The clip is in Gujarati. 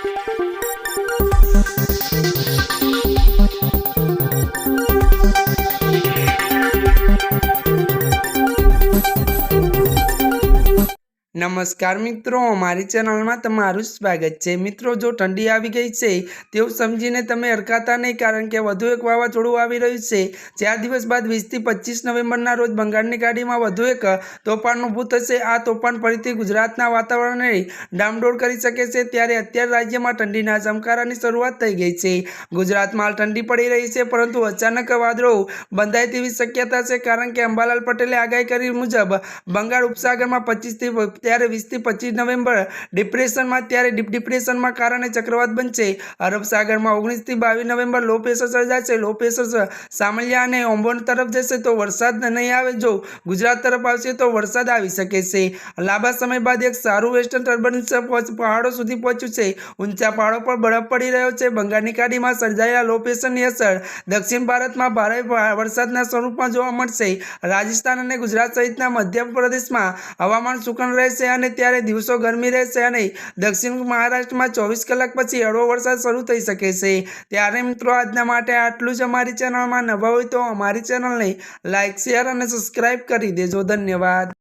Thank you. નમસ્કાર મિત્રો, મારી ચેનલમાં તમારું સ્વાગત છે. મિત્રો, જો ઠંડી આવી ગઈ છે, તેવું સમજીને તમે અરકાતા નહીં, કારણ કે વધુ એક વાવાઝોડું આવી રહ્યું છે. ચાર દિવસ બાદ વીસથી પચીસ નવેમ્બરના રોજ બંગાળની ગાડીમાં વધુ એક તોફાનનું ભૂત થશે. આ તોફાન ફરીથી ગુજરાતના વાતાવરણને ડામડોળ કરી શકે છે. ત્યારે અત્યારે રાજ્યમાં ઠંડીના ચમકારાની શરૂઆત થઈ ગઈ છે. ગુજરાતમાં હાલ ઠંડી પડી રહી છે, પરંતુ અચાનક વાદળો બંધાય તેવી શક્યતા છે, કારણ કે અંબાલાલ પટેલે આગાહી કરી મુજબ, બંગાળ ઉપસાગરમાં પચીસથી ત્યારે વીસથી પચીસ નવેમ્બર ડિપ્રેશનમાં ત્યારે ડીપ ડિપ્રેશનમાં કારણે ચક્રવાત બનશે. અરબ સાગરમાં ઓગણીસથી બાવીસ નવેમ્બર લો પ્રેશર સર્જાશે. લો પ્રેશર સામલિયા અને ઓમ્બોન તરફ જશે તો વરસાદ નહીં આવે. જો ગુજરાત તરફ આવશે તો વરસાદ આવી શકે છે. લાંબા સમય બાદ એક સારું વેસ્ટર્ન ટર્બન્સ પહાડો સુધી પહોંચ્યું છે. ઊંચા પહાડો પર બરફ પડી રહ્યો છે. બંગાળની ખાડીમાં સર્જાયેલા લો પ્રેશરની અસર દક્ષિણ ભારતમાં ભારે વરસાદના સ્વરૂપમાં જોવા મળશે. રાજસ્થાન અને ગુજરાત સહિતના મધ્ય પ્રદેશમાં હવામાન સુકન રહેશે અને ત્યારે દિવસો ગરમી રહેશે અને દક્ષિણ મહારાષ્ટ્રમાં ચોવીસ કલાક પછી હળવો વરસાદ શરૂ થઈ શકે છે. ત્યારે મિત્રો, આજના માટે આટલું જ અમારી ચેનલમાં નવા હોય તો અમારી ચેનલને લાઇક શેર અને સબસ્ક્રાઈબ કરી દેજો. ધન્યવાદ.